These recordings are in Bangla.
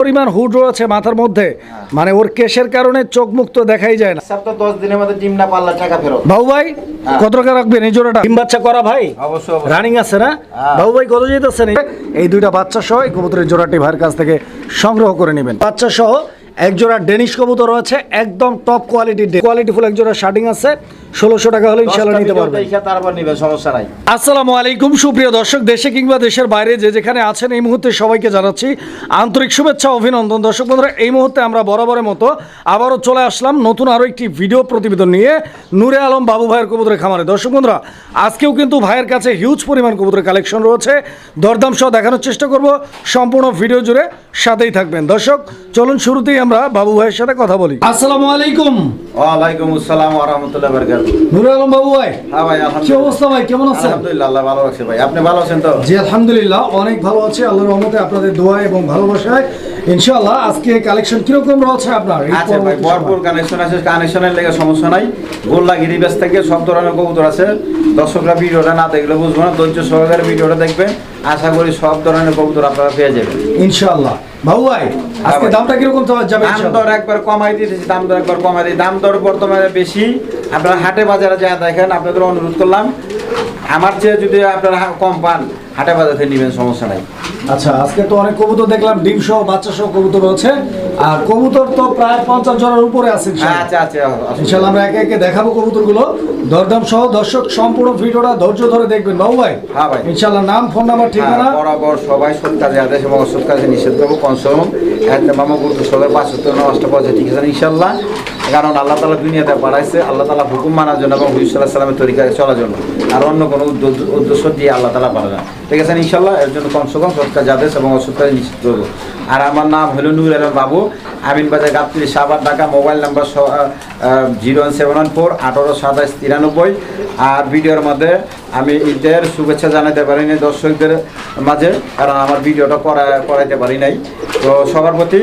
পরিমাণ হুড রয়েছে মাথার মধ্যে। মানে ওর কেশের কারণে চোখ মুক্ত দেখাই যায় না। সপ্তাহ দশ দিনের মধ্যে ডিম না পারলে টাকা ফেরত। বাবু ভাই কত টাকা রাখবেন এই জোড়াটা? ডিম বাচ্চা করা ভাই? অবশ্যই অবশ্যই। রানিং আছে না? হ্যাঁ। বাবু ভাই কত যেতেছেন এই দুইটা বাচ্চা সহ এই কবুতরের জোড়াটি ভাইয়ের কাছ থেকে সংগ্রহ করে নেবেন। বাচ্চা সহ এক জোড়া ডেনিশ কবুতর রয়েছে একদম টপ কোয়ালিটির কোয়ালিটি ফুল এক জোড়া শার্টিং আছে ষোলোশো টাকা হলে ইনশাল্লাহ নিতে পারবে তারপর নিবে সমস্যা নাই। আসসালামু আলাইকুম সুপ্রিয় দর্শক দেশে কিংবা দেশের বাইরে যে যেখানে আছেন এই মুহূর্তে সবাইকে জানাচ্ছি আন্তরিক শুভেচ্ছা অভিনন্দন। দর্শক বন্ধুরা এই মুহূর্তে আমরা বরাবরের মতো আবারও চলে আসলাম নতুন আরও একটি ভিডিও প্রতিবেদন নিয়ে নূরে আলম বাবু ভাইয়ের কবুতরের খামারে। দর্শক বন্ধুরা আজকেও কিন্তু ভাইয়ের কাছে হিউজ পরিমাণ কবুতরের কালেকশন রয়েছে। দরদাম সহ দেখানোর চেষ্টা করব। সম্পূর্ণ ভিডিও জুড়ে সাথেই থাকবেন। দর্শক চলুন শুরুতেই আমরা বাবু ভাইয়ের সাথে কথা বলি। আসসালামু আলাইকুম। ওয়ালাইকুম আসসালাম ওয়া রাহমাতুল্লাহি ওয়া বারাকাতুহু। নূরে আলম বাবু ভাই হ্যাঁ ভাই কি অবস্থা ভাই? কেমন আছেন? আলহামদুলিল্লাহ আল্লাহ ভালো রাখছে ভাই। আপনি ভালো আছেন তো? জি আলহামদুলিল্লাহ অনেক ভালো আছে। আল্লাহর রহমতে আপনাদের দোয়া এবং ভালোবাসায় ইনশাআল্লাহ আজকে কালেকশন কীরকম রয়েছে আপনার? আচ্ছা ভাই ভরপুর সময়? কানেকশন আছে। কানেকশনের লেগে সমস্যা নাই। গোল্লা গিরিবেস থেকে সব ধরনের কবুতর আছে। দর্শকরা ভিডিওটা না দেখলে বুঝব না। ধৈর্য সহকারে ভিডিওটা দেখবেন। আশা করি সব ধরনের কবুতর আপনারা পেয়ে যাবেন। ইনশাআল্লাহ। বাবু ভাই আজকে দামটা কীরকম যাবে দাম? দর একবার কমাই দিতেছি দাম দর একবার কমাই দিই দাম দর বর্তমানে বেশি। আপনারা হাটে বাজারে যা দেখেন আপনাদের অনুরোধ করলাম আমার চেয়ে যদি আপনারা কম পান হাটে থেকে নেবেন সমস্যা নাই। আচ্ছা আজকে তো অনেক কবুতর দেখলাম ডিম সহ বাচ্চা সহ কবুতর রয়েছে আর কবুতর তো প্রায় পঞ্চাশ জনের উপরে আছে ইনশাআল্লাহ। আচ্ছা আচ্ছা আসুন। আমরা একে একে দেখাবো কবুতরগুলো। দরদাম সহ দর্শক সম্পূর্ণ ভিডিওটা ধৈর্য ধরে দেখবেন। বাবু ভাই হ্যাঁ ভাই। ইনশাআল্লাহ নাম ফোন নাম্বার ঠিকানা? হ্যাঁ, বরাবর সবাই সৎ কাজে আদেশ এবং অসৎ কাজে নিষেধ করব কনসম মামা গুরুত্ব সবাই পাঁচত্তর নষ্ট পয়সা ঠিক আছে ইনশাল্লাহ কারণ আল্লাহ তালা দুনিয়াতে বাড়াইছে, আল্লাহ তালা হুকুম মানার জন্য এবং হুইসাল্লাহ সালামের তরিকায় চলার জন্য। আর অন্য কোনো উদ্দ- উদ্দেশ্য দিয়ে আল্লাহ তালা পারে না। ঠিক আছে ইনশাল্লাহ এর জন্য কমসে কম সৎকার যাদেশ এবং অসৎকারী নিশ্চিত করব। আর আমার নাম হলো Nur Alam Babu. Amin Bazar Gabtoli Savar Dhaka, mobile number zero one seven one four আঠারো সাতাশ তিরানব্বই। আর ভিডিওর মধ্যে আমি ঈদের শুভেচ্ছা জানাতে পারি নাই দর্শকদের মাঝে, কারণ আমার ভিডিওটা করা করাইতে পারি নাই। তো সবার প্রতি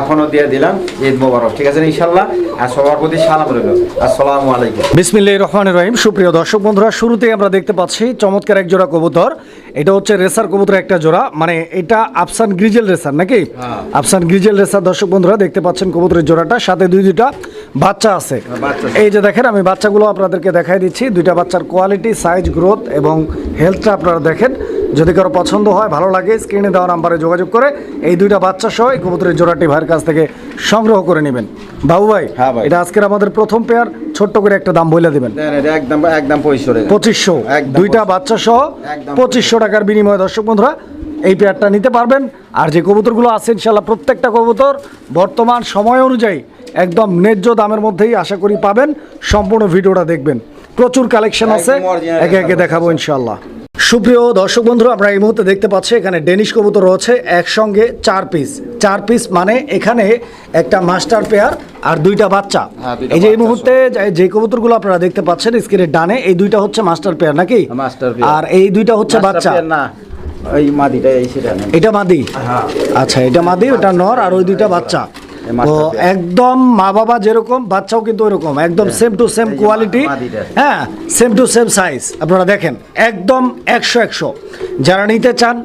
এখনও দিয়ে দিলাম ঈদ মোবারক, ঠিক আছে ইনশাল্লাহ? আর সবার প্রতি সালাম রইল। আসসালামু আলাইকুম। বিসমিল্লাহ রহমান রহিম। সুপ্রিয় দর্শক বন্ধুরা, শুরুতেই আমরা দেখতে পাচ্ছি চমৎকার একজোড়া কবুতর। এটা হচ্ছে রেসার কবুতর একটা জোড়া। মানে এটা আফসান গ্রিজেল রেসার নাকি? হ্যাঁ। Afsan grizzle racer. দর্শক বন্ধুরা দেখতে পাচ্ছেন কবুতরের জোড়াটা। সাথে দুই দুইটা বাচ্চা আছে। এই যে দেখেন আমি বাচ্চাগুলো আপনাদেরকে দেখাই দিচ্ছি। দুইটা বাচ্চার কোয়ালিটি সাইজ গ্রোথ এবং হেলথটা আপনারা দেখেন। যদি কারও পছন্দ হয় ভালো লাগে স্ক্রিনে দেওয়া নাম্বারে যোগাযোগ করে এই দুইটা বাচ্চা সহ এই কবুতরের জোড়াটি ভাইয়ের কাছ থেকে সংগ্রহ করে নেবেন। বাবু ভাই হ্যাঁ ভাই। এটা আজকের আমাদের প্রথম পেয়ার ছোট্ট করে একটা দাম বলে দিবেন। একদম একদম পঁচিশশো দুইটা বাচ্চা সহ পঁচিশশো টাকার বিনিময়ে দর্শক বন্ধুরা এই পেয়ারটা নিতে পারবেন। আর যে কবুতরগুলো আছে ইনশাল্লাহ প্রত্যেকটা কবুতর বর্তমান সময় অনুযায়ী একদম ন্যায্য দামের মধ্যেই আশা করি পাবেন। সম্পূর্ণ ভিডিওটা দেখবেন। প্রচুর কালেকশন আছে। একে একে দেখাবো ইনশাল্লাহ সুপ্রিয় দর্শক বন্ধুরা আমরা এই মুহূর্তে দেখতে পাচ্ছি এখানে ডেনিশ কবুতর রয়েছে একসঙ্গে চার পিস চার পিস মানে এখানে একটা মাস্টার পেয়ার আর দুইটা বাচ্চা। হ্যাঁ, এই যে এই মুহূর্তে যে- কবুতরগুলো আপনারা দেখতে পাচ্ছেন স্ক্রিনের ডানে এই দুইটা হচ্ছে মাস্টার পেয়ার নাকি? আর এই দুইটা হচ্ছে বাচ্চা। না মাদিটা এটা মাদি? হ্যাঁ। আচ্ছা এটা মাদি ওটা নর আর ওই দুইটা বাচ্চা। তো একদম মা বাবা যেরকম বাচ্চাও কিন্তু ওইরকম একদম সেম টু সেম কোয়ালিটি হ্যাঁ সেম টু সেম সাইজ আপনারা দেখেন একদম একশো একশো। যারা নিতে চান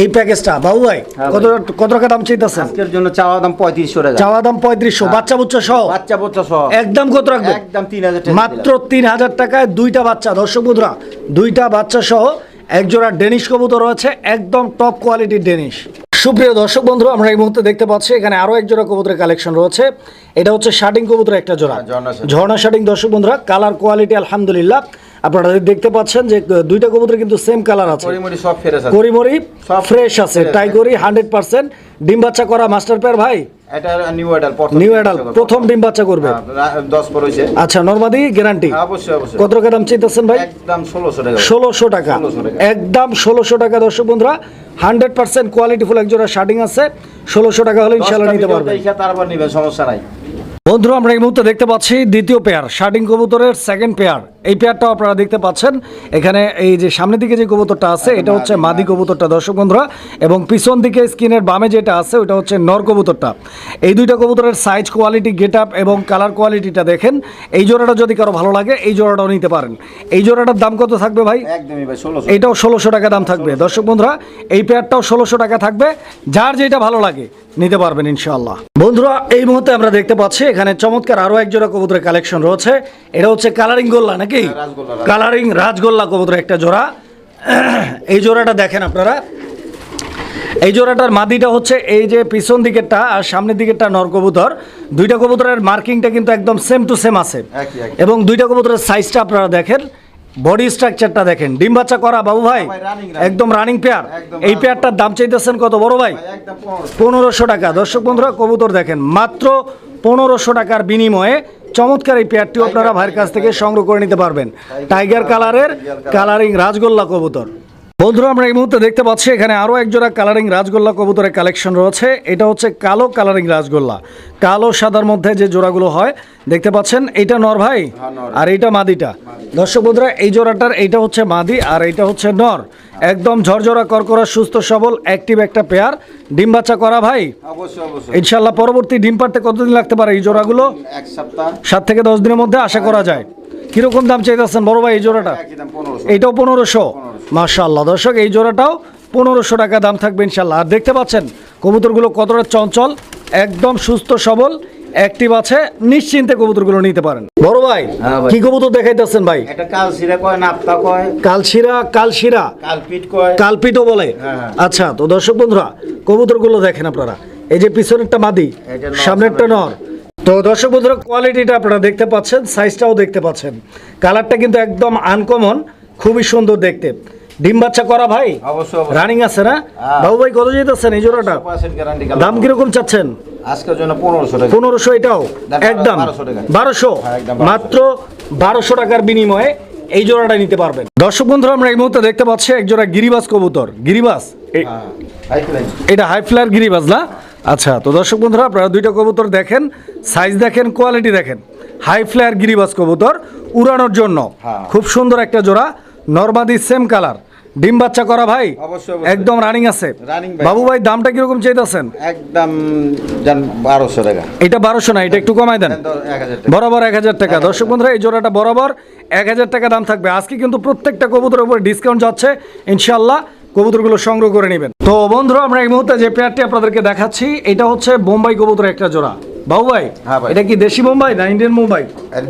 এই প্যাকেজটা বাবু ভাই হ্যাঁ কত কত টাকা দাম চাইতেছেন? আজকের জন্য চাওয়া দাম পঁয়ত্রিশশো টাকা। চাওয়া দাম পঁয়ত্রিশশো বাচ্চা বুচ্চা সহ? বাচ্চা বাচ্চা সহ। একদম কত রাখবেন? একদম তিন হাজার টাকা মাত্র তিন হাজার টাকায় দুইটা বাচ্চা দর্শক বন্ধুরা দুইটা বাচ্চা সহ একজোড়া ডেনিশ কবুতর রয়েছে একদম টপ কোয়ালিটির ডেনিশ। সুপ্রিয় দর্শক বন্ধু আমরা এই মুহূর্তে দেখতে পাচ্ছি এখানে আরও এক জোড়া কবুতরের কালেকশন রয়েছে। এটা হচ্ছে শার্টিং কবুতর একটা জোড়া। হ্যাঁ, ঝর্ণা শার্টিং। দর্শক বন্ধুরা কালার কোয়ালিটি আলহামদুলিল্লাহ। আপনারা দেখতে পাচ্ছেন যে দুইটা কবুতর কিন্তু সেম কালার আছে। করিমরি সব ফ্রেশ আছে। টাইগরি হান্ড্রেড পার্সেন্ট। ডিম বাচ্চা করা মাস্টার পেয়ার ভাই? এটা নিউ অ্যাডাল নিউ অ্যাডাল প্রথম ডিম বাচ্চা করবে? হ্যাঁ, পর আচ্ছা নর্মাদি গ্যারান্টি অবশ্যই অবশ্যই। কত টাকা দাম চাইতেছেন ভাই? একদম ষোলোশো টাকা। 1600 টাকা। একদম ষোলোশো টাকা দর্শক বন্ধুরা। হান্ড্রেড পার্সেন্ট কোয়ালিটি ফুল একজোড়া শার্টিং আছে। ষোলোশো টাকা হলে নিতে video পারবেন। তারপর নিবেন সমস্যা নাই। বন্ধুরা আমরা এই মুহূর্তে দেখতে পাচ্ছি দ্বিতীয় পেয়ার শার্টিং কবুতরের সেকেন্ড পেয়ার এই পেয়ারটাও আপনারা দেখতে পাচ্ছেন। এখানে এই যে সামনের দিকে যে কবুতরটা আছে এটা হচ্ছে মাদি কবুতরটা দর্শক বন্ধুরা। এবং পিছন দিকে স্ক্রিনের বামে যেটা আছে ওটা হচ্ছে নর কবুতরটা। এই দুইটা কবুতরের সাইজ কোয়ালিটি গেট আপ এবং কালার কোয়ালিটিটা দেখেন। এই জোড়াটা যদি কারও ভালো লাগে এই জোড়াটাও নিতে পারেন। এই জোড়াটার দাম কত থাকবে ভাই? ভাই ষোলোশো। টাকা দাম থাকবে। দর্শক বন্ধুরা এই পেয়ারটাও ষোলোশো টাকা থাকবে। যার যেটা ভালো লাগে নিতে পারবেন ইনশাআল্লাহ। বন্ধুরা এই মুহূর্তে আমরা দেখতে পাচ্ছি এখানে চমৎকার আরও এক জোড়া কবুতরের কালেকশন রয়েছে। এটা হচ্ছে কালারিং গোল্লা নাকি? রাজগোল্লা, কালারিং রাজগোল্লা কবুতরের একটা জোড়া। এই জোড়াটা দেখেন আপনারা। এই জোড়াটার মাদিটা হচ্ছে এই যে পিছন দিকেরটা আর সামনের দিকেরটা নর কবুতর। দুইটা কবুতরের মার্কিংটা কিন্তু একদম সেম টু সেম আছে। এবং দুইটা কবুতরের সাইজটা আপনারা দেখেন। বডি স্ট্রাকচারটা দেখেন। ডিম বাচ্চা করা বাবু ভাই। একদম রানিং পেয়ার এই পেয়ারটার দাম চাইতেছেন কত বড় ভাই? পনেরোশো টাকা। দর্শক বন্ধুরা কবুতর দেখেন। মাত্র পনেরোশো টাকার বিনিময়ে চমৎকার এই পেয়ারটিও আপনারা ভাইয়ের কাছ থেকে সংগ্রহ করে নিতে পারবেন। টাইগার কালারের কালারিং রাজগোল্লা কবুতর। বন্ধুরা আমরা এই মুহূর্তে দেখতে পাচ্ছি এখানে আরও এক জোড়া কালারিং রাজগোল্লা কবুতরের কালেকশন রয়েছে। এটা হচ্ছে কালো কালারিং রাজগোল্লা। কালো সাদার মধ্যে যে জোড়াগুলো হয় দেখতে পাচ্ছেন? এটা নর ভাই? হ্যাঁ, আর এইটা মাদিটা। দর্শক বন্ধুরা এই জোড়াটার এইটা হচ্ছে মাদি আর এইটা হচ্ছে নর। একদম ঝরঝরা করকরা সুস্থ সবল অ্যাক্টিভ একটা পেয়ার ডিম বাচ্চা করা ভাই? অবশ্যই অবশ্যই। ইনশাল্লাহ পরবর্তী ডিম পারতে কতদিন লাগতে পারে এই জোড়াগুলো? এক সপ্তাহ। সাত থেকে দশ দিনের মধ্যে আশা করা যায়। কীরকম দাম চাইতেছেন বড় ভাই এই জোড়াটা? এইটাও পনেরোশো। মাশাল্লাহ দর্শক এই জোড়াটাও পনেরোশো টাকা দাম থাকবে ইনশাল্লাহ আর দেখতে পাচ্ছেন কবুতরগুলো কতটা চঞ্চল একদম সুস্থ সবল। অ্যাক্টিভ আছে নিশ্চিন্তে কবুতরগুলো নিতে পারেন। বড় ভাই হ্যাঁ কি কবুতর দেখাইতেছেন ভাই? একটা কাল সিরা কয় নাপ্তা কয়। কালশিরা কালশিরা? কাল পিট কয়। কালপিটও বলে? হ্যাঁ, হ্যাঁ। আচ্ছা তো দর্শক বন্ধুরা কবুতরগুলো দেখেন আপনারা। এই যে পিছনেরটা মাদি এটা নর, সামনেরটা নর। তো দর্শক বন্ধুরা কোয়ালিটিটা আপনারা দেখতে পাচ্ছেন সাইজটাও দেখতে পাচ্ছেন। কালারটা কিন্তু একদম আনকমন খুবই সুন্দর দেখতে। ডিম বাচ্চা করা ভাই? রানিং আছে না? হ্যাঁ। বাবু ভাই কত যেতেছেন এই জোড়াটা? দাম কীরকম চাচ্ছেন? আজকের জন্য পনেরোশো টাকা। পনেরোশো এটাও? একদম। বারোশো হ্যাঁ, একদম 1200 মাত্র বারোশো টাকার বিনিময়ে এই জোড়াটা নিতে পারবেন। দর্শক বন্ধুরা আমরা এই মুহূর্তে দেখতে পাচ্ছি এক জোড়া গিরিবাস কবুতর। গিরিবাস? হ্যাঁ এটা হাই ফ্লায়ার গিরিবাজ না? আচ্ছা তো দর্শক বন্ধুরা আপনারা দুইটা কবুতর দেখেন সাইজ দেখেন কোয়ালিটি দেখেন। হাই ফ্লায়ার গিরিবাজ কবুতর উড়ানোর জন্য। খুব সুন্দর একটা জোড়া নর্মাদি সেম কালার ডিম বাচ্চা করা ভাই? অবশ্যই। একদম রানিং আছে। বাবু ভাই দামটা কীরকম চাইতেছেন? একদম জান বারোশো টাকা। এটা বারোশো না এটা একটু কমাই দেন। বরাবর এক হাজার টাকা। দর্শক বন্ধুরা এই জোড়াটা বরাবর এক হাজার টাকা দাম থাকবে। আজকে কিন্তু প্রত্যেকটা কবুতরের উপরে ডিসকাউন্ট যাচ্ছে। ইনশাল্লাহ কবুতরগুলো সংগ্রহ করে নেবেন। তো বন্ধুরা আমরা এই মুহূর্তে যে পেয়ারটি আপনাদেরকে দেখাচ্ছি এটা হচ্ছে বোম্বাই কবুতরের একটা জোড়া। বাবু ভাই হ্যাঁ ভাই। এটা কি দেশি বোম্বাই না ইন্ডিয়ান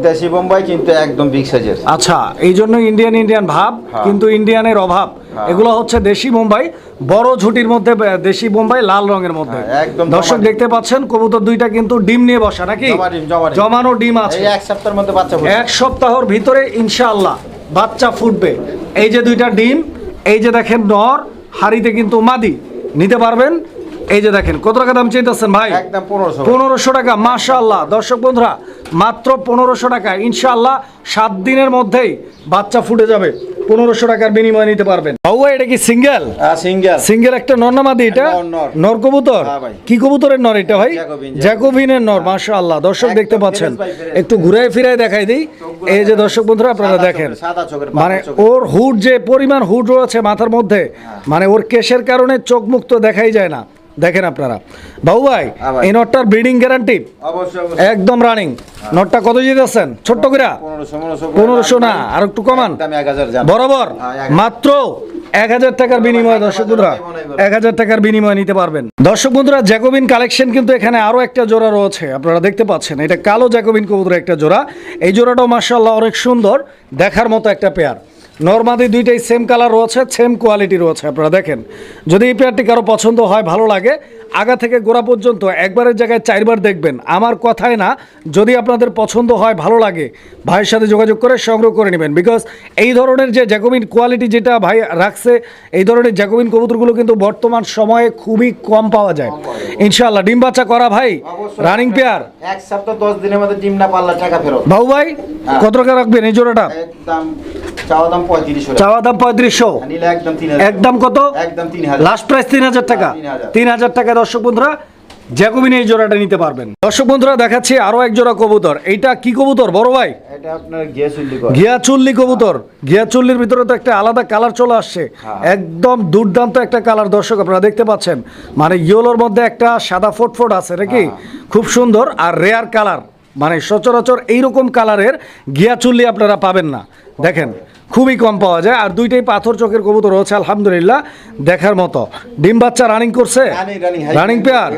দেশি বোম্বাই কিন্তু একদম বিগ সাইজের আচ্ছা এই জন্য ইন্ডিয়ান ইন্ডিয়ান ভাব হ্যাঁ। কিন্তু ইন্ডিয়ানের অভাব। হ্যাঁ। এগুলো হচ্ছে দেশি মুম্বাই বড় ঝুটির মধ্যে দেশি বোম্বাই লাল রঙের মধ্যে। একদম দর্শক দেখতে পাচ্ছেন কবুতর দুইটা কিন্তু ডিম নিয়ে বসা নাকি। জমানো ডিম আছে। এক সপ্তাহের মধ্যে বাচ্চা এক সপ্তাহর ভিতরে ইনশাআল্লাহ বাচ্চা ফুটবে। এই যে দুইটা ডিম এই যে দেখেন নর হাড়িতে কিন্তু মাদি। নিতে পারবেন এই যে দেখেন কত টাকা দাম চাইতেছেন ভাই? একদম পনেরোশো। পনেরোশো টাকা মাশাআল্লাহ। দর্শক বন্ধুরা মাত্র পনেরোশো টাকা। ইনশাআল্লাহ সাত দিনের মধ্যেই বাচ্চা ফুটে যাবে। পনেরোশো টাকার বিনিময়ে নিতে পারবেন। বাবু এটা কি সিঙ্গেল? সিঙ্গেল। সিঙ্গেল একটা নর্নামাদি এটা? নর, নর। নর কবুতর? হ্যাঁ কি কবুতরের নর এটা ভাই? জ্যাকোবিন, জ্যাকোবিনের নর মাশাআল্লাহ। দর্শক দেখতে পাচ্ছেন। একটু ঘুরে ফিরে দেখাই দিই। এই যে দর্শক বন্ধুরা আপনারা দেখেন। মানে ওর হুড যে পরিমাণ হুড রয়েছে মাথার মধ্যে হ্যাঁ। মানে ওর কেশের কারণে চোখ মুক্ত দেখাই যায় না। দেখেন আপনারা। বাবু ভাই হ্যাঁ এই নটটার ব্রিডিং গ্যারান্টি একদম রানিং নটটা কত জিতেছেন ছোট্ট করে? পনেরোশো না আর একটু কমান। বরাবর? হ্যাঁ, মাত্র এক হাজার টাকার বিনিময়ে দর্শক বন্ধুরা এক হাজার টাকার বিনিময়ে নিতে পারবেন। দর্শক বন্ধুরা জ্যাকোবিন কালেকশন কিন্তু এখানে আরও একটা জোড়া রয়েছে। আপনারা দেখতে পাচ্ছেন এটা কালো জ্যাকোবিন কবুতরের একটা জোড়া। এই জোড়াটাও মার্শাল্লাহ অনেক সুন্দর দেখার মতো একটা পেয়ার নর্মাদি দুইটাই সেম কালার রয়েছে সেম কোয়ালিটি রয়েছে, আপনারা দেখেন। যদি এই পেয়ারটি কারও পছন্দ হয়, ভালো লাগে আগা থেকে গোড়া পর্যন্ত একবারের জায়গায় চারবার দেখবেন। আমার কথায় না যদি আপনাদের পছন্দ হয় ভালো লাগে ভাইয়ের সাথে যোগাযোগ করে সংগ্রহ করে নেবেন। বিকজ এই ধরনের যে জ্যাকোবিন কোয়ালিটি যেটা ভাই রাখছে এই ধরনের জ্যাকোবিন কবুতরগুলো কিন্তু বর্তমান সময়ে খুবই কম পাওয়া যায়। ইনশাল্লাহ ডিম বাচ্চা করা ভাই রানিং পেয়ার এক সপ্তাহ দশ দিনের মধ্যে ডিম না পারলে টাকা ফেরত। বাবু ভাই হ্যাঁ। কত টাকা রাখবেন এই জোড়াটা? একদম চাওয়া দাম পঁয়ত্রিশশো চাওয়া দাম পঁয়ত্রিশশো? একদম কত? একদম তিন হাজার। লাস্ট প্রাইস তিন হাজার টাকা। হ্যাঁ, 3000 তিন হাজার টাকা দর্শক বন্ধুরা জ্যাকোবিন এই জোড়াটা নিতে পারবেন। দর্শক বন্ধুরা দেখাচ্ছি আরও এক জোড়া কবুতর। এইটা কি কবুতর বড় ভাই? এটা আপনার কবুতর। ভিতরে তো একটা আলাদা কালার চলে আসছে। হ্যাঁ। একদম দুর্দান্ত একটা কালার দর্শক আপনারা দেখতে পাচ্ছেন। মানে ইয়েলোর মধ্যে একটা সাদা ফোট আছে নাকি? হ্যাঁ। খুব সুন্দর আর রেয়ার কালার। মানে সচরাচর এইরকম কালারের ঘিয়া চুল্লি আপনারা পাবেন না। দেখেন খুবই কম পাওয়া যায়। আর দুইটাই পাথর চোখের কবুতর হচ্ছে আলহামদুলিল্লাহ দেখার মতো। ডিম বাচ্চা রানিং করছে? রানিং পেয়ার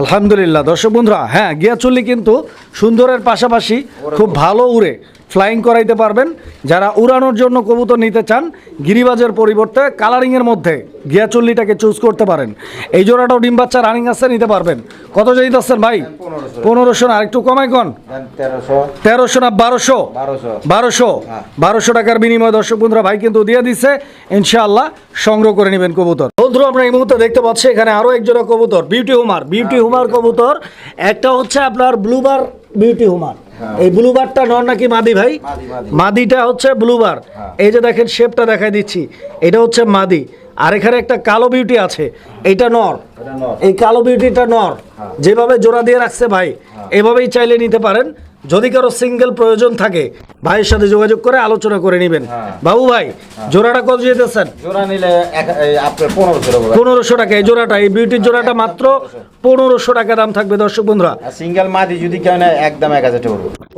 আলহামদুলিল্লাহ। দর্শক বন্ধুরা হ্যাঁ গিয়া চুল্লি কিন্তু সুন্দরের পাশাপাশি খুব ভালো উড়ে। ফ্লাইং করাইতে পারবেন। যারা উড়ানোর জন্য কবুতর নিতে চান গিরিবাজের পরিবর্তে কালারিংয়ের মধ্যে গিয়া চুল্লিটাকে চুজ করতে পারেন। এই জোড়াটাও ডিম বাচ্চা রানিং আছে নিতে পারবেন। কত চাইতেছেন ভাই? পনেরোশো। না আরেকটু কমাই কন। তেরোশো। না বারোশো? বারোশো। বারোশো? হ্যাঁ। টাকার বিনিময়ে দর্শক বন্ধুরা ভাই কিন্তু দিয়ে দিচ্ছে ইনশাআল্লাহ সংগ্রহ করে নেবেন কবুতর। বন্ধুরা আমরা এই মুহূর্তে দেখতে পাচ্ছি এখানে আরও একজোড়া কবুতর বিউটি হুমার বিউটি হুমার কবুতর একটা হচ্ছে আপনার ব্লুবার বিউটি হুমার এই ব্লুবারটা নর নাকি মাদি ভাই? মাদি, মাদি। মাদিটা হচ্ছে ব্লুবার হ্যাঁ। এই যে দেখেন শেপটা দেখাই দিচ্ছি এটা হচ্ছে মাদি। আর এখানে একটা কালো বিউটি আছে এটা নর। এই কালো বিউটিটা নর। হ্যাঁ। যেভাবে জোড়া দিয়ে রাখছে ভাই এভাবেই চাইলে নিতে পারেন। যদি কারও সিঙ্গেল প্রয়োজন থাকে ভাইয়ের সাথে যোগাযোগ করে আলোচনা করে নেবেন। হ্যাঁ। বাবু ভাই জোড়াটা কত যেতেছেন জোড়া নিলে পনেরোশো টাকা। এই জোড়াটা এই বিউটির জোড়াটা মাত্র পনেরোশো। টাকা দাম থাকবে দর্শক বন্ধুরা। সিঙ্গেল মাদি যদি কেউ নেয় একদম এক হাজার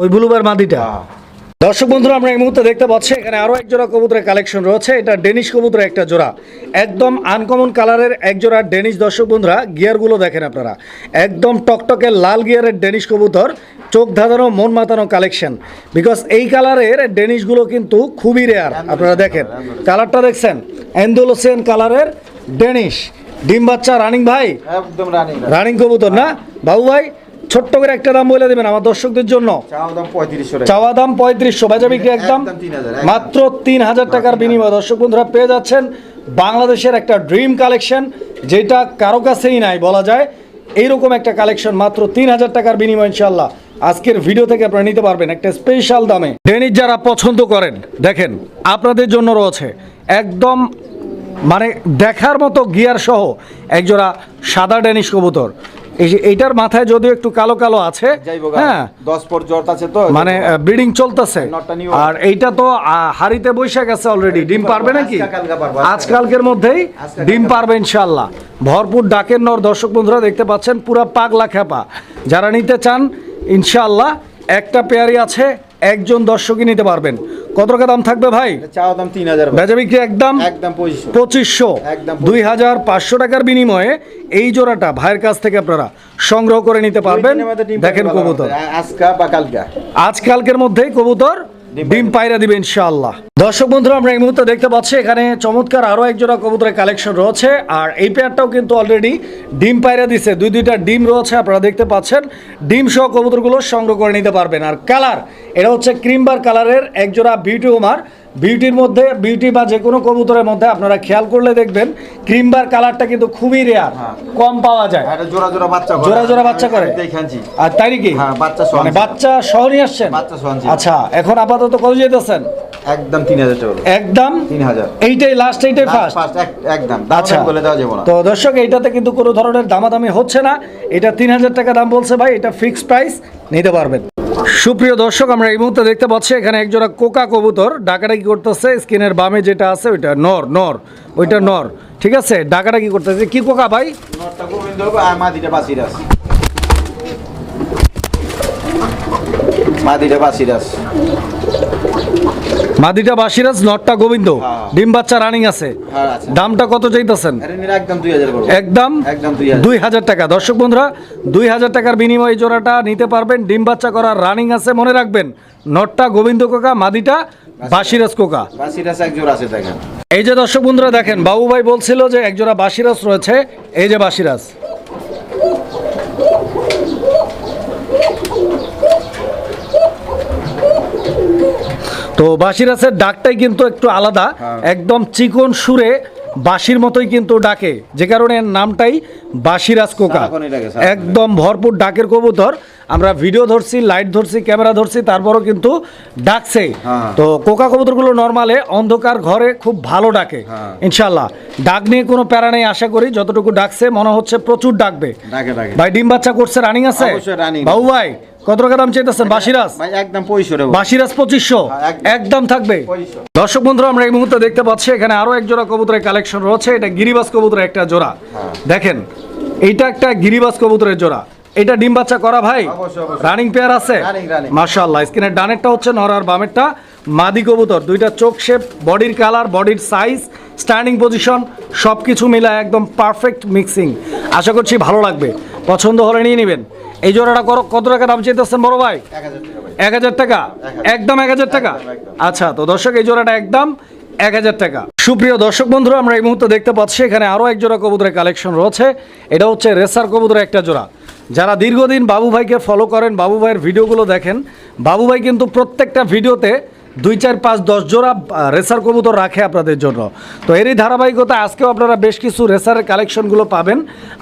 ওই ব্লুবার মাদিটা। হ্যাঁ। দর্শক বন্ধুরা আমরা এই মুহূর্তে দেখতে পাচ্ছি এখানে আরও এক জোড়া কবুতরের কালেকশন রয়েছে। এটা ডেনিশ কবুতরের একটা জোড়া। একদম আনকমন কালারের এক জোড়া ডেনিশ দর্শক বন্ধুরা গিয়ারগুলো দেখেন আপনারা। একদম টকটকে লাল গিয়ারের ডেনিশ কবুতর। চোখ ধাঁধানো মন মাতানো কালেকশন বিকজ এই কালারের ডেনিশগুলো কিন্তু খুবই রেয়ার আপনারা দেখেন। কালারটা দেখছেন? অ্যান্ডোলোসিয়ান কালারের ডেনিশ ডিম বাচ্চা রানিং ভাই? একদম রানিং রানিং কবুতর না? বাবু ভাই ছোট্ট করে একটা দাম বলে দেবেন আমার দর্শকদের জন্য। চাওয়া দাম পঁয়ত্রিশশো বেচা বিক্রি একদম একদম 3000, মাত্র তিন হাজার টাকার বিনিময়ে। দর্শক বন্ধুরা পেয়ে যাচ্ছেন বাংলাদেশের একটা ড্রিম কালেকশন যেটা কারও কাছেই নাই বলা যায়। এইরকম একটা কালেকশন মাত্র তিন হাজার টাকার বিনিময় ইনশাল্লাহ আজকের ভিডিও থেকে আপনারা নিতে পারবেন একটা স্পেশাল দামে। ডেনিস যারা পছন্দ করেন দেখেন আপনাদের জন্য রয়েছে একদম মানে দেখার মতো গিয়ার সহ একজোড়া সাদা ডেনিশ কবুতর। এই যে এইটার মাথায় যদিও একটু কালো কালো আছে হ্যাঁ। দশ পর জ্বর আছে তো মানে ব্রিডিং চলতেছে। আর এইটা তো আহ, হাড়িতে বৈশা গেছে অলরেডি ডিম পারবে নাকি? আজকালকের মধ্যেই ডিম পারবে ইনশাল্লাহ ভরপুর ডাকের নর দর্শক বন্ধুরা দেখতে পাচ্ছেন পুরা পাগলা খেপা যারা নিতে চান ইনশাল্লাহ একটা পেয়ারি আছে একজন দর্শকই নিতে পারবেন। কত টাকা দাম থাকবে ভাই? চাওয়া দাম তিন হাজার বেচা বিক্রি একদম একদম পঁচিশশো। দুই হাজার পাঁচশো টাকার বিনিময়ে এই জোড়াটা ভাইয়ের কাছ থেকে আপনারা সংগ্রহ করে নিতে পারবেন। দেখেন কবুতর। আজকা বা কালকা? আজকালকের মধ্যেই কবুতর ডিম পায়রা দিবে ইনশাআল্লাহ। দর্শক বন্ধুরা, আমরা এই মুহূর্তে দেখতে পাচ্ছি এখানে চমৎকার আরও একজোড়া কবুতরের কালেকশন রয়েছে, আর এই পেয়ারটাও কিন্তু অলরেডি ডিম পায়রা দিছে। দুই দুইটা ডিম রয়েছে, আপনারা দেখতে পাচ্ছেন। ডিম সহ কবুতরগুলো সংগ্রহ করে নিতে পারবেন। আর কালার, এটা হচ্ছে ক্রিমবার কালারের একজোড়া বিউটি উমার বিউটির মধ্যে বিউটি বা যে কোনো কবুতরের মধ্যে আপনারা খেয়াল করলে দেখবেন ক্রিমবার কালারটা কিন্তু খুবই রেয়ার হ্যাঁ। কম পাওয়া যায়। এটা জোড়া জোড়া বাচ্চা করে। জোড়া জোড়া বাচ্চা করে? আর তাই নাকি? হ্যাঁ, মানে বাচ্চা সহ নিয়ে আসছেন। আচ্ছা এখন আপাতত কত যেতেছেন? একদম তিন হাজার টাকা একদম? তিন হাজার। এইটাই লাস্ট এইটাই ফার্স্ট ফার্স্ট একদম। আচ্ছা। দাম বলে দেওয়া যাবে না। তো দর্শক এইটাতে কিন্তু কোনো ধরনের দামাদামি হচ্ছে না। এটা তিন হাজার টাকা দাম বলছে ভাই এটা ফিক্সড প্রাইস নিতে পারবেন। সুপ্রিয় দর্শক, আমরা এই মুহূর্তে দেখতে পাচ্ছি এখানে একজোড়া কোকা কবুতর। ডাকাডাকি করতেছে স্ক্রিনের বামে যেটা আছে ওইটা, নর নর, ওইটা নর। ঠিক আছে? ডাকাডাকি করতেছে। কি কোকা ভাই? মাদিটা বাসিরাস মাদিটা বাসিরাজ নটটা গোবিন্দ। হ্যাঁ। ডিম বাচ্চা রানিং আছে। হ্যাঁ দামটা কত চাইতেছেন? একদম দুই হাজার টাকা। দর্শক বন্ধুরা দুই হাজার টাকার বিনিময়ে জোড়াটা নিতে পারবেন। ডিম বাচ্চা করার রানিং আছে মনে রাখবেন। নটটা গোবিন্দ কোকা মাদিটা বাসিরাজ। কোকা। আছে এই যে দর্শক বন্ধুরা দেখেন বাবু ভাই বলছিল যে একজোড়া বাসিরাজ রয়েছে। এই যে বাসিরাজ। তো বাসিরাজের ডাকটাই কিন্তু একটু আলাদা। হ্যাঁ। একদম চিকন সুরে বাঁশির মতোই কিন্তু ডাকে। যে কারণে এর নামটাই বাঁশিরাজ কোকা। একদম ভরপুর ডাকের কবুতর। আমরা ভিডিও ধরছি লাইট ধরছি ক্যামেরা ধরছি তারপরও কিন্তু ডাকছে। হ্যাঁ। তো কোকা কবুতরগুলো নর্মালে অন্ধকার ঘরে খুব ভালো ডাকে। হ্যাঁ। ইনশাল্লাহ ডাক নিয়ে কোনো প্যারা নেই আশা করি। যতটুকু ডাকছে মনে হচ্ছে প্রচুর ডাকবে। ডাকে ডাকে। ভাই ডিম বাচ্চা করছে রানিং আছে? বাবু ভাই কত টাকা দাম চাইতেছেন? বাসিরাজ? একদম পয়সা বাসিরাজ পঁচিশশো? হ্যাঁ, একদম। থাকবে? দর্শক বন্ধুরা আমরা এই মুহূর্তে দেখতে পাচ্ছি এখানে আরও এক জোড়া কবুতরের কালেকশন রয়েছে। এটা গিরিবাস কবুতরের একটা জোড়া। হ্যাঁ। দেখেন এইটা একটা গিরিবাস কবুতরের জোড়া। এটা ডিম বাচ্চা করা ভাই। রানিং পেয়ার আছে। মাশাআল্লাহ স্ক্রিনের ডানেরটা হচ্ছে নর আর বামেরটা। মাদি কবুতর দুইটা চোখ শেপ বডির কালার বডির সাইজ স্ট্যান্ডিং পজিশন সব কিছু মিলা একদম পারফেক্ট মিক্সিং আশা করছি ভালো লাগবে। পছন্দ হলে নিয়ে নেবেন। এই জোড়াটা করো- কত টাকা দাম চাইতেছেন বড় ভাই? এক হাজার টাকা একদম এক হাজার টাকা। আচ্ছা তো দর্শক এই জোড়াটা একদম এক হাজার টাকা। সুপ্রিয় দর্শক বন্ধুরা আমরা এই মুহূর্তে দেখতে পাচ্ছি এখানে আরও এক জোড়া কবুতরের কালেকশন রয়েছে। এটা হচ্ছে রেসার কবুতরের একটা জোড়া। যারা দীর্ঘদিন বাবু ভাইকে ফলো করেন বাবু ভাইয়ের ভিডিওগুলো দেখেন বাবু ভাই কিন্তু প্রত্যেকটা ভিডিওতে দুই চার পাঁচ দশ জোড়া রেসার কবুতর রাখে আপনাদের জন্য। তো এরই ধারাবাহিকতা আজকেও আপনারা বেশ কিছু রেসারের কালেকশনগুলো পাবেন।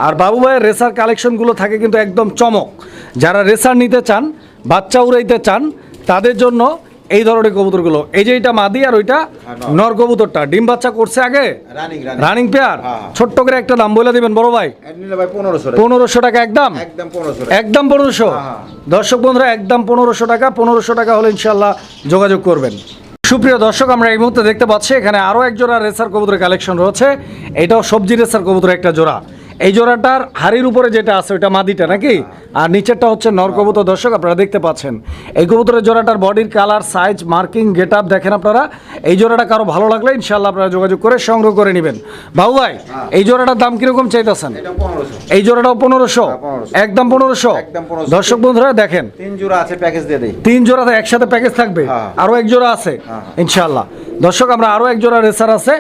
আর বাবু ভাইয়ের রেসার কালেকশনগুলো থাকে কিন্তু একদম চমক। যারা রেসার নিতে চান, বাচ্চা উড়াইতে চান, তাদের জন্য এই ধরনের কবুতরগুলো। এই যে এটা মাদি আর ওইটা নর। কবুতরটা। ডিম বাচ্চা করছে আগে? রানিং রানিং পেয়ার হ্যাঁ। ছোট্ট করে একটা দাম বলে দিবেন বড় ভাই। পনেরোশো টাকা। একদম? একদম পনেরোশো হ্যাঁ। দর্শক বন্ধুরা একদম পনেরোশো টাকা পনেরোশো টাকা হলে ইনশাল্লাহ যোগাযোগ করবেন। সুপ্রিয় দর্শক আমরা এই মুহূর্তে দেখতে পাচ্ছি এখানে আরও এক জোড়া রেসার কবুতরের কালেকশন রয়েছে। এটাও সবজি রেসার কবুতরের একটা জোড়া। এই জোড়াটার হাড়ির উপরে যেটা আছে ওইটা মাদিটা নাকি? আর নিচেরটা হচ্ছে নর কবুতর। দর্শক আপনারা দেখতে পাচ্ছেন। এই কবুতরের জোড়াটার বডির colour size marking get up দেখেন আপনারা। এই জোড়াটা কারও ভালো লাগলে ইনশাল্লাহ আপনারা যোগাযোগ করে সংগ্রহ করে নেবেন। বাবু ভাই এই জোড়াটার দাম কীরকম চাইতেছেন? এই জোড়াটাও পনেরোশো? একদম পনেরোশো? দর্শক বন্ধুরা দেখেন। তিন জোড়া আছে প্যাকেজ দিয়ে দেই। তিন জোড়াতে একসাথে প্যাকেজ থাকবে? হ্যাঁ। আরও এক জোড়া আছে? হ্যাঁ। ইনশাল্লাহ দর্শক আমরা আরও এক জোড়া রেসার আছে।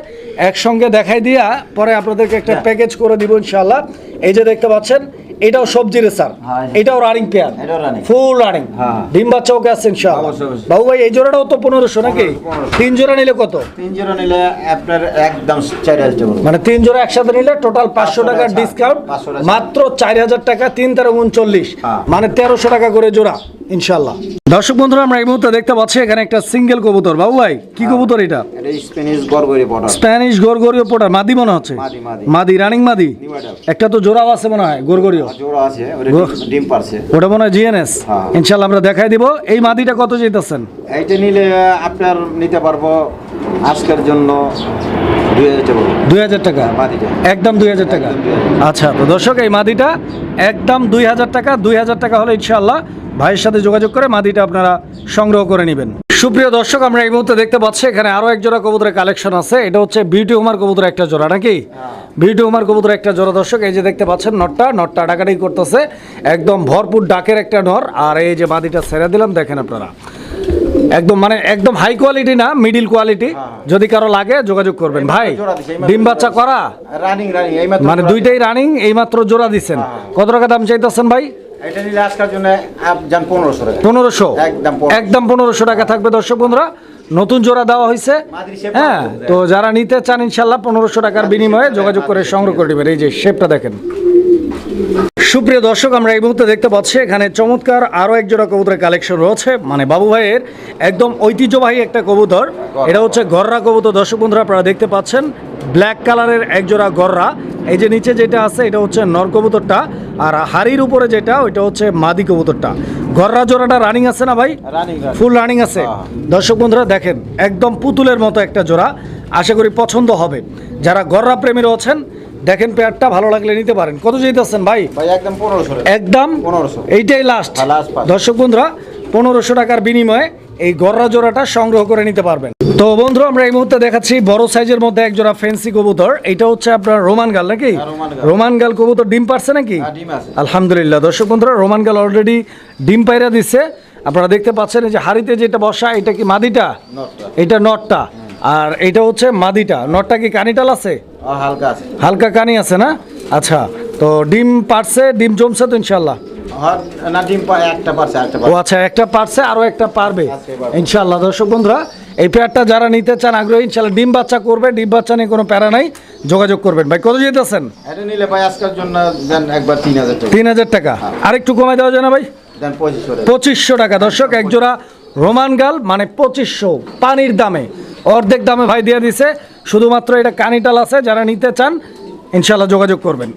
একসঙ্গে দেখাই দিয়া পরে আপনাদেরকে একটা হ্যাঁ। প্যাকেজ করে দিব ইনশাল্লাহ এই যে দেখতে পাচ্ছেন এটাও সবজি রেসার। হ্যাঁ। এটাও রানিং পেয়ার ফুল রানিং হ্যাঁ। ডিম বাচ্চা ওকে আছে। বাবু ভাই এই জোড়াটাও তো পনেরোশো নাকি? তিন জোড়া নিলে কত? তিন জোড়া নিলে আপনার একদম চার হাজার মানে তিন জোড়া একসাথে নিলে টোটাল পাঁচশো টাকার টাকা ডিসকাউন্ট মাত্র চার হাজার টাকা তিন তেরো উনচল্লিশ। হ্যাঁ। মানে তেরোশো টাকা করে জোড়া। ইনশাল্লাহ দর্শক বন্ধুরা আমরা এই মুহূর্তে দেখতে পাচ্ছি এখানে একটা সিঙ্গেল কবুতর। বাবু ভাই কি কবুতর এটা? স্প্যানিশ গোরগোরিও পোটার মাদি মনে হচ্ছে? মাদি, রানিং মাদি? একটা তো জোড়াও আছে মনে হয় গোরগোরিও। জোড়া আছে ডিম- পারছে। ওটা মনে হয় জিএনএস হ্যাঁ। ইনশাল্লাহ আমরা দেখাই দিব। এই মাদিটা কত যেতেছেন এইটা নিলে আপনার নিতে পারব আজকের জন্য দুই হাজার টাকা? একদম দুই হাজার টাকা। আচ্ছা তো দর্শক এই মাদিটা একদম দুই হাজার টাকা। দুই হাজার টাকা হলে ইনশাআল্লাহ ভাইয়ের সাথে যোগাযোগ করে মাদিটা আপনারা সংগ্রহ করে নেবেন। সুপ্রিয় দর্শক আমরা এই মুহূর্তে দেখতে পাচ্ছি এখানে আরও এক জোড়া কবুতরের কালেকশন আছে। এটা হচ্ছে বিউটি উমার কবুতরের একটা জোড়া নাকি? বিউটি উমার কবুতরের একটা জোড়া দর্শক এই যে দেখতে পাচ্ছেন নটটা নটটা ডাকাডাকি করতেছে। একদম ভরপুর ডাকের একটা নর। আর এই যে মাদিটা ছেড়ে দিলাম দেখেন আপনারা। একদম মানে একদম হাই কোয়ালিটি না মিডিল কোয়ালিটি যদি কারও লাগে যোগাযোগ করবেন। ভাই ডিম বাচ্চা করা? রানিং রানিং এই মাত্র মানে দুইটাই রানিং এইমাত্র জোড়া দিচ্ছেন কত টাকা দাম চাইতেছেন ভাই? এটা নিলে আজকের জন্য আপ পনেরোশো পনেরোশো? একদম পনেরোশো। একদম পনেরোশো টাকা থাকবে দর্শক বন্ধুরা। নতুন জোড়া দেওয়া হয়েছে। হ্যাঁ তো যারা নিতে চান ইনশাল্লাহ পনেরোশো টাকার বিনিময়ে যোগাযোগ করে সংগ্রহ করে নেবেন। এই যে শেপটা দেখেন। সুপ্রিয় দর্শক আমরা এই মুহূর্তে দেখতে পাচ্ছি এখানে চমৎকার আরও এক জোড়া কবুতরের কালেকশন রয়েছে। মানে বাবু ভাইয়ের একদম ঐতিহ্যবাহী একটা কবুতর। এটা হচ্ছে গররা কবুতর। দর্শক বন্ধুরা আপনারা দেখতে পাচ্ছেন ব্ল্যাক কালারের এক জোড়া গররা। এই যে নিচে যেটা আছে এটা হচ্ছে নর কবুতরটা আর হাড়ির উপরে যেটা ওইটা হচ্ছে মাদি কবুতরটা। গররা জোড়াটা রানিং আছে না ভাই? ফুল রানিং আছে। হ্যাঁ। দর্শক বন্ধুরা দেখেন একদম পুতুলের মতো একটা জোড়া। আশা করি পছন্দ হবে। যারা গররা প্রেমী রয়েছেন দেখেন পেয়ারটা ভালো লাগলে নিতে পারেন। কত যেতেছেন ভাই? ভাই একদম পনেরোশো একদম? 1500 এইটাই লাস্ট হ্যাঁ, দর্শক বন্ধুরা পনেরোশো টাকার বিনিময়ে এই গররা জোড়াটা সংগ্রহ করে নিতে পারবেন। তো বন্ধু আমরা এই মুহূর্তে দেখাচ্ছি বড় সাইজের মধ্যে এক জোড়া ফেন্সি কবুতর। এটা হচ্ছে আপনার রোমান গাল নাকি? হ্যাঁ, রোমান গাল। কবুতর ডিম পারছে নাকি? হ্যাঁ, আলহামদুলিল্লাহ। দর্শক বন্ধুরা রোমান গাল অলরেডি ডিম পাইরা দিচ্ছে আপনারা দেখতে পাচ্ছেন যে হাড়িতে যেটা বসা এটা কি মাদিটা। এটা নটটা। আর এটা হচ্ছে মাদিটা। নটটা কি কানিটাল আছে? হালকা হালকা কানি আছে না? আচ্ছা তো ডিম পারছে ডিম জমছে তো ইনশাল্লাহ না ডিম পা- একটা পারছে একটা ও আচ্ছা একটা পারছে আরও একটা পারবে। আছে, পারবে। ইনশাল্লাহ দর্শক বন্ধুরা এই পেয়ারটা যারা নিতে চান আগ্রহী ইনশাল্লাহ ডিম বাচ্চা করবে ডিম বাচ্চা নিয়ে কোনো প্যারা নাই যোগাযোগ করবেন। ভাই কত যেতেছেন? এটা নিলে ভাই আজকের জন্য দেন একবার তিন হাজার টাকা। তিন হাজার টাকা। আর একটু কমাই দেওয়া যায় না ভাই? পঁচিশশো টাকা। দর্শক এক জোড়া রোমান গাল মানে পঁচিশশো পানির দামে। অর্ধেক দামে ভাই দিয়ে দিছে। শুধুমাত্র এটা কানিটাল আছে যারা নিতে চান ইনশাল্লাহ যোগাযোগ করবেন।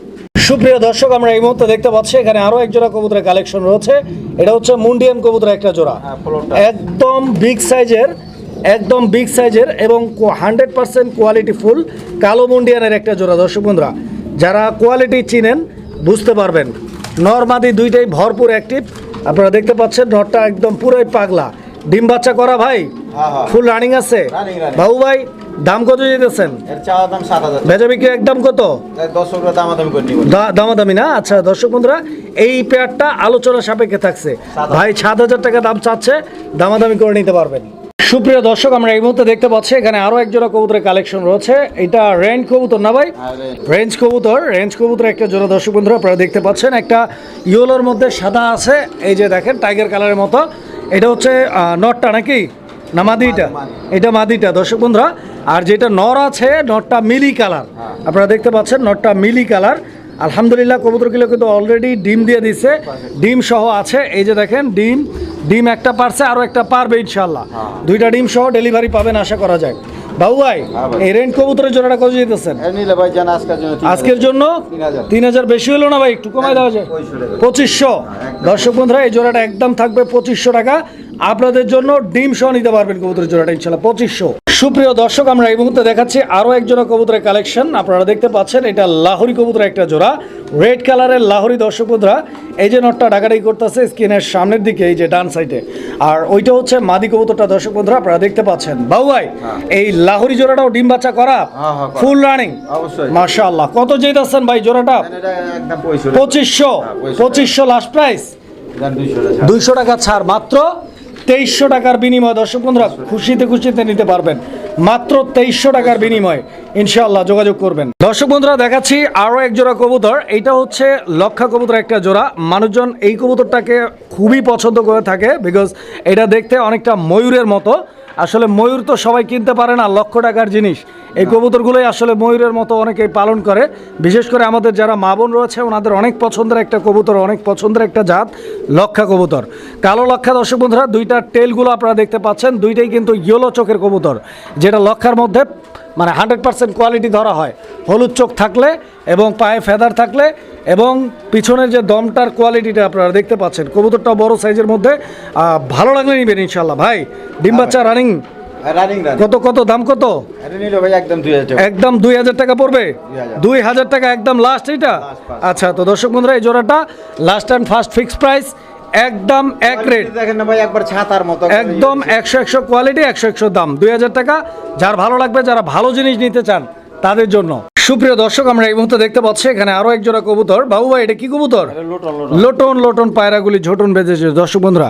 সুপ্রিয় দর্শক আমরা এই মুহূর্তে দেখতে পাচ্ছি এখানে আরও এক জোড়া কবুতরের কালেকশন রয়েছে। এটা হচ্ছে মুন্ডিয়ান কবুতরের একটা জোড়া। হ্যাঁ, একদম বিগ সাইজের একদম বিগ সাইজের এবং হান্ড্রেড পার্সেন্ট কোয়ালিটি ফুল কালো মুন্ডিয়ানের একটা জোড়া। দর্শক বন্ধুরা যারা কোয়ালিটি চিনেন বুঝতে পারবেন। নর্মাদি দুইটাই ভরপুর অ্যাক্টিভ আপনারা দেখতে পাচ্ছেন নটটা একদম পুরোই পাগলা। ডিম বাচ্চা করা ভাই? হ্যাঁ, হ্যাঁ। ফুল রানিং আছে? Running, running। বাবু ভাই দাম কত যেতেছেন বেচা বিক্রি একদম কত? দামাদামি না? আচ্ছা দর্শক বন্ধুরা এই পেয়ারটা আলোচনা সাপেক্ষে থাকছে। ভাই সাত হাজার টাকা দাম চাচ্ছে দামাদামি করে নিতে পারবেন। সুপ্রিয় দর্শক আমরা এই মুহূর্তে দেখতে পাচ্ছি এখানে আরও এক জোড়া কবুতরের কালেকশন রয়েছে। এটা রেঞ্জ কবুতর না ভাই? হ্যাঁ, রেঞ্জ। কবুতর রেঞ্জ কবুতর একটা জোড়া দর্শক বন্ধুরা আপনারা দেখতে পাচ্ছেন একটা ইয়েলোর মধ্যে সাদা আছে এই যে দেখেন টাইগার কালারের মতো। এটা হচ্ছে নটটা নাকি? না মাদিটা? এটা মাদিটা। দর্শক বন্ধুরা আর যেটা নর আছে নটটা মিলি কালার। আপনারা দেখতে পাচ্ছেন নটটা মিলি কালার। আলহামদুলিল্লাহ কবুতরগুলো কিন্তু অলরেডি ডিম দিয়ে দিছে। ডিম সহ আছে এই যে দেখেন ডিম। ডিম একটা পারছে আরও একটা পারবে ইনশাল্লাহ দুইটা ডিম সহ ডেলিভারি পাবেন আশা করা যায়। বাবু ভাই হ্যাঁ এই রেন্ট কবুতরের জোড়াটা কত ভাই আজকের জন্য তিন হাজার। বেশি হলো না ভাই? একটু কমাই দেওয়া যায়। পঁচিশশো দর্শক বন্ধুরা এই জোড়াটা একদম থাকবে পঁচিশশো টাকা। আপনাদের জন্য ডিম সহ নিতে পারবেন কবুতরের জোড়াটা ইনশাল্লাহ পঁচিশশো। সুপ্রিয় দর্শক আমরা এই মুহূর্তে দেখাচ্ছি আরও এক জোড়া কবুতরের কালেকশন। আপনারা দেখতে পাচ্ছেন এটা লাহোরি কবুতরের একটা জোড়া। রেড কালারের লাহোরি দর্শক বন্ধুরা এই যে নটটা ডাকাডাকি করতেছে স্ক্রিনের সামনের দিকে এই যে ডান সাইডে। আর ওইটা হচ্ছে মাদি কবুতরটা দর্শক বন্ধুরা আপনারা দেখতে পাচ্ছেন। বাবু ভাই এই লাহোরি জোড়াটাও ডিম বাচ্চা করা? হ্যাঁ, হ্যাঁ। Full running. মাশাআল্লাহ। কত যেতেছেন ভাই জোড়াটা? পঁচিশশো। হ্যাঁ, পঁচিশশো। লাস্ট প্রাইস দুইশো টাকা ছাড় মাত্র তেইশশো টাকার বিনিময়ে, দর্শক বন্ধুরা, খুশিতে খুশিতে নিতে পারবেন। মাত্র তেইশশো টাকার বিনিময়ে ইনশাল্লাহ যোগাযোগ করবেন। দর্শক বন্ধুরা, দেখাচ্ছি আরও এক জোড়া কবুতর। এইটা হচ্ছে লক্ষা কবুতর একটা জোড়া। মানুষজন এই কবুতরটাকে খুবই পছন্দ করে থাকে বিকজ এটা দেখতে অনেকটা ময়ূরের মতো। আসলে ময়ূর তো সবাই কিনতে পারে না লক্ষ টাকার জিনিস। এই কবুতরগুলোই আসলে ময়ূরের মতো অনেকেই পালন করে। বিশেষ করে আমাদের যারা মা বোন রয়েছে ওনাদের অনেক পছন্দের একটা কবুতর অনেক পছন্দের একটা জাত লক্ষা কবুতর। কালো লক্ষা দর্শক বন্ধুরা দুইটা টেলগুলো আপনারা দেখতে পাচ্ছেন দুইটাই কিন্তু ইয়েলো চোখের কবুতর যেটা লক্ষার মধ্যে মানে হান্ড্রেড পার্সেন্ট কোয়ালিটি ধরা হয়। হলুদ চোখ থাকলে এবং পায়ে ফেদার থাকলে এবং পিছনের যে দমটার কোয়ালিটিটা আপনারা দেখতে পাচ্ছেন কবুতরটা বড় সাইজের মধ্যে ভালো লাগলে নিবেন ইনশাল্লাহ ভাই ডিম বাচ্চা রানিং কত কত দাম কত? একদম দুই হাজার টাকা। পড়বে? দুই হাজার। টাকা একদম লাস্ট এটা last. আচ্ছা তো দর্শক বন্ধুরা এই জোড়াটা last and first fix price একদম এক রেট দেখেন না ভাই একবার ছাতার মতো একদম একশো একশো কোয়ালিটি একশো একশো দাম। দুই হাজার টাকা যার ভালো লাগবে যারা ভালো জিনিস নিতে চান তাদের জন্য। সুপ্রিয় দর্শক আমরা এই মুহূর্তে দেখতে পাচ্ছি এখানে আরও এক জোড়া কবুতর। বাবু ভাই এটা কি কবুতর? লোটন লোটন পায়রাগুলি ঝোটন বেঁধেছে। দর্শক বন্ধুরা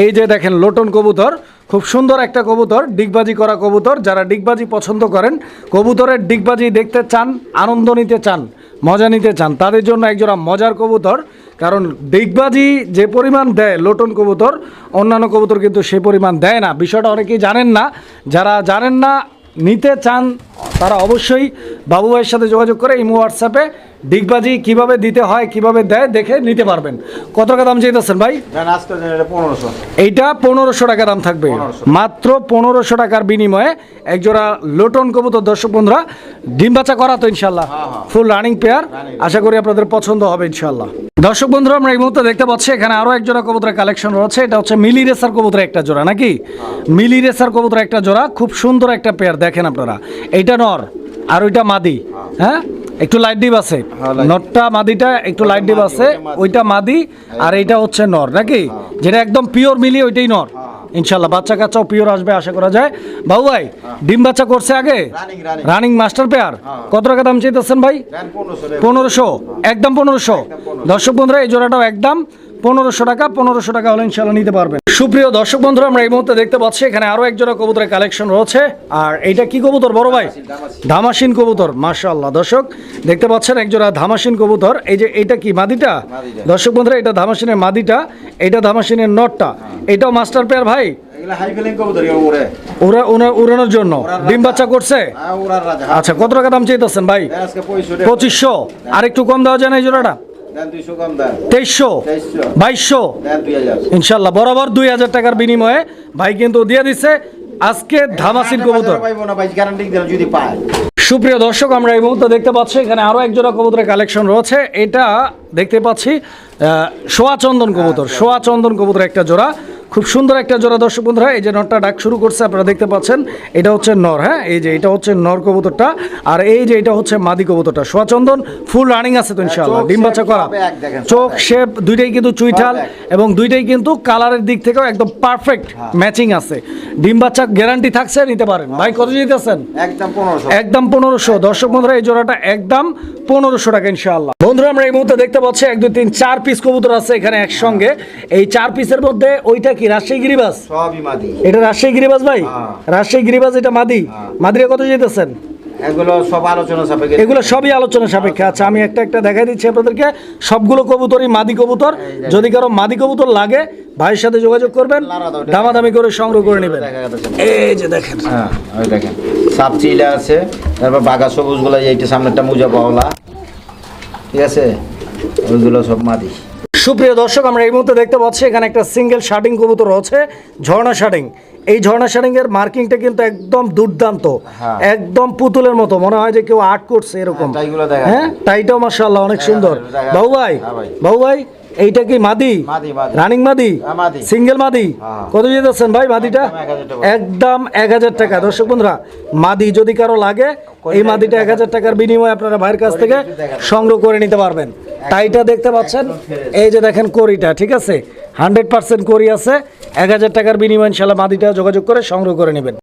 এই যে দেখেন লোটন কবুতর খুব সুন্দর একটা কবুতর ডিগবাজি করা কবুতর। যারা ডিগবাজি পছন্দ করেন কবুতরের ডিগবাজি দেখতে চান আনন্দ নিতে চান মজা নিতে চান তাদের জন্য একজোড়া মজার কবুতর। কারণ ডিগবাজি যে পরিমাণ দেয় লোটন কবুতর অন্যান্য কবুতর কিন্তু সে পরিমাণ দেয় না। বিষয়টা অনেকেই জানেন না। যারা জানেন না নিতে চান তারা অবশ্যই বাবু ভাইয়ের সাথে যোগাযোগ করে ইমো হোয়াটসঅ্যাপে ডিগবাজি কীভাবে দিতে হয় কীভাবে দেয় দেখে নিতে পারবেন। কত টাকা দাম চাইতেছেন ভাই? এইটা পনেরোশো টাকা দাম থাকবে। মাত্র পনেরোশো টাকার বিনিময়ে একজোড়া লোটন কবুতর দর্শক বন্ধুরা ডিম বাচ্চা করা তো ইনশাল্লাহ হ্যাঁ, হ্যাঁ। ফুল রানিং পেয়ার আশা করি আপনাদের পছন্দ হবে ইনশাল্লাহ দর্শক বন্ধুরা আমরা এই মুহূর্তে দেখতে পাচ্ছি এখানে আরও এক জোড়া কবুতরের কালেকশন রয়েছে। এটা হচ্ছে মিলি রেসার কবুতরের একটা জোড়া নাকি? মিলি রেসার কবুতরের একটা জোড়া খুব সুন্দর একটা পেয়ার দেখেন আপনারা। এইটা নর আর ওইটা মাদি হ্যাঁ? একটু লাইট ডিপ আছে। হ্যাঁ, নটটা মাদিটা একটু লাইট ডিপ আছে। ওইটা মাদি। আর এইটা হচ্ছে নর নাকি? যেটা একদম পিওর মিলি ওইটাই নর। ইনশাল্লাহ বাচ্চা কাচ্চাও পিওর আসবে আশা করা যায়। বাবু ভাই ডিম বাচ্চা করছে আগে? রানিং মাস্টার পেয়ার হ্যাঁ। কত টাকা দাম চাইতেছেন ভাই? পনেরোশো। একদম পনেরোশো। দর্শক বন্ধুরা এই জোড়াটাও একদম পনেরোশো টাকা পনেরোশো টাকা হলে ইনশাল্লাহ নিতে পারবেন। সুপ্রিয় দর্শক বন্ধুরা আমরা এই মুহূর্তে দেখতে পাচ্ছি এখানে আরও এক জোড়া কবুতরের কালেকশন রয়েছে। আর এইটা কি কবুতর বড় ভাই? ধামাসিন কবুতর মাশাআল্লাহ। দর্শক দেখতে পাচ্ছেন এক জোড়া ধামাসিন কবুতর। এই যে এটা কি মাদিটা। দর্শক বন্ধুরা এটা ধামাসিনের মাদিটা এটা ধামাসিনের নটটা। এটাও মাস্টার পেয়ার ভাই? ওরে উড়ানোর জন্য। ডিম বাচ্চা করছে? হ্যাঁ আচ্ছা কত টাকা দাম চাইতেছেন ভাই? পঁচিশশো। আর একটু কম দেওয়া যায় না এই জোড়াটা? তেইশশো? বাইশশো? ইনশাল্লাহ বরাবর দুই হাজার টাকার বিনিময়ে ভাই কিন্তু দিয়ে দিচ্ছে আজকে ধামাসির কবুতর। পায়। সুপ্রিয় দর্শক আমরা এই মুহূর্তে দেখতে পাচ্ছি এখানে আরও এক জোড়া কবুতরের কালেকশন রয়েছে। এটা দেখতে পাচ্ছি সোয়া চন্দন কবুতর সোয়া চন্দন। কবুতর একটা জোড়া। খুব সুন্দর একটা জোড়া দর্শক বন্ধুরা এই যে নরটা ডাক শুরু করছে আপনারা দেখতে পাচ্ছেন এটা হচ্ছে নর হ্যাঁ? এই যে এটা হচ্ছে নর কবুতরটা আর এই যে এটা হচ্ছে মাদি কবুতরটা। সোয়া চন্দন ফুল রানিং আছে তো ইনশাআল্লাহ। ডিম বাচ্চা করা। চোখ শেপ দুইটাই কিন্তু চুইঠাল এবং দুইটাই কিন্তু কালারের দিক থেকেও একদম পারফেক্ট ম্যাচিং আছে। ডিম বাচ্চা গ্যারান্টি থাকছে নিতে পারেন। ভাই কত দিতেছেন একদম পনেরোশো। একদম পনেরোশো। দর্শক বন্ধুরা এই জোড়াটা একদম পনেরোশো টাকা ইনশাআল্লাহ। বন্ধুরা আমরা এই মুহূর্তে দেখতে পাচ্ছি এক দুই তিন চার পিস কবুতর আছে এখানে একসঙ্গে। এই চার পিসের মধ্যে ওইটা কি? রাজশাহী গিরিবাস সবই মাদি। এটা রাজশাহী গিরিবাস ভাই? হ্যাঁ। রাজশাহী গিরিবাস এটা মাদি? হ্যাঁ। কত যেতেছেন এগুলো সব আলোচনা সাপেক্ষে। এগুলো সবই আলোচনা সাপেক্ষে। আচ্ছা আমি একটা একটা দেখাই দিচ্ছি আপনাদেরকে। সবগুলো কবুতরই মাদি কবুতর। যদি কারও মাদি কবুতর লাগে ভাইয়ের সাথে যোগাযোগ করবেন। দামাদামি করে সংগ্রহ করে নেবেন। এই যে দেখেন। হ্যাঁ ওই দেখেন। সাপ চিলা আছে তারপর বাঘা সবুজগুলো এইটা সামনে একটা মুজা পাওলা। ঠিক আছে? ওইগুলো সব মাদি। সুপ্রিয় দর্শক আমরা এই মুহূর্তে দেখতে পাচ্ছি এখানে একটা সিঙ্গেল শার্টিং কবুতর রয়েছে ঝর্ণা শার্টিং এই ঝর্ণা শার্টিং এর মার্কিংটা কিন্তু একদম দুর্দান্ত হ্যাঁ। একদম পুতুলের মতো। মনে হয় যে কেউ আর্ট করছে এরকম। হ্যাঁ, হ্যাঁ টাইটাও মাশাআল্লাহ অনেক সুন্দর। বাবু ভাই হ্যাঁ ভাই। বাবু ভাই এইটা কি মাদি। রানিং মাদি। সিঙ্গেল মাদি। কত যেতেছেন ভাই মাদিটা? একদম 1000 টাকা। একদম এক হাজার টাকা। দর্শক বন্ধুরা মাদি যদি কারও লাগে এই মাদিটা এক হাজার টাকার বিনিময়ে আপনারা ভাইয়ের কাছ থেকে সংগ্রহ করে নিতে পারবেন। টাইটা দেখতে পাচ্ছেন? এই যে দেখেন করিটা ঠিক আছে? হান্ড্রেড পার্সেন্ট করি আছে। এক হাজার টাকার বিনিময় ইনশাল্লাহ মাদিটা যোগাযোগ করে সংগ্রহ করে নেবেন।